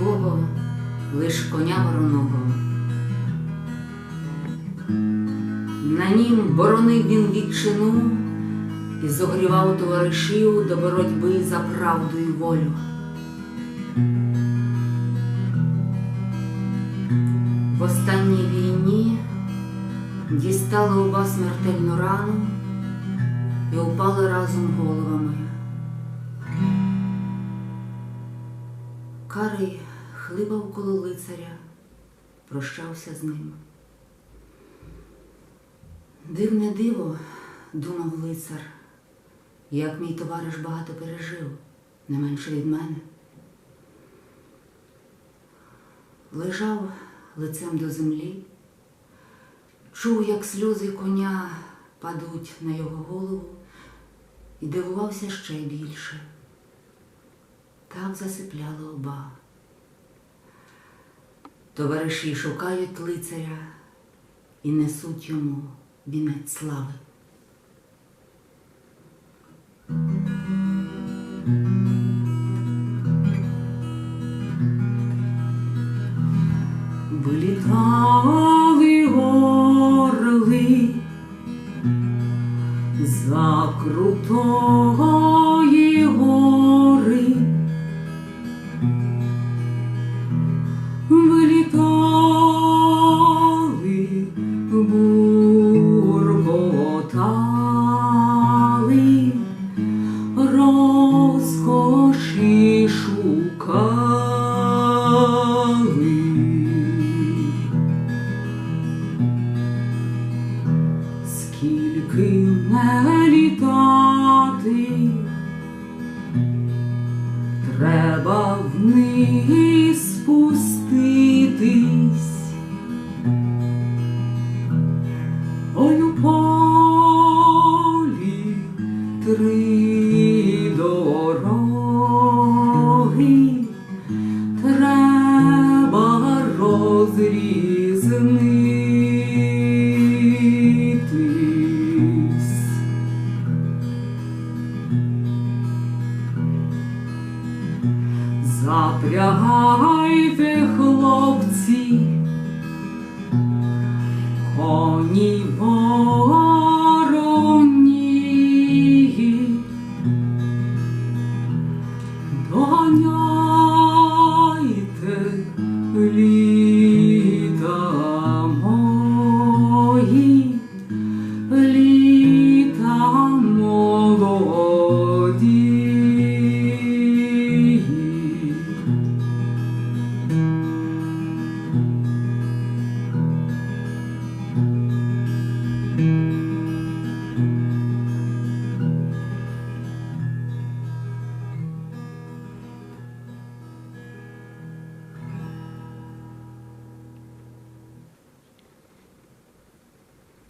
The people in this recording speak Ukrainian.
нікого, лиш коня вороного. На нім боронив він вітчину і зогрівав товаришів до боротьби за правду і волю. В останній війні дістали оба смертельну рану і упали разом головами. Карий хлибав коло лицаря, прощався з ним. Дивне диво, думав лицар, як мій товариш багато пережив, не менше від мене. Лежав лицем до землі, чув, як сльози коня падуть на його голову, і дивувався ще більше. Так засипляли оба. Товариші шукають лицаря і несуть йому вінець слави. Вилітали орли за крутої call. Запрягайте, хлопці, коні бо.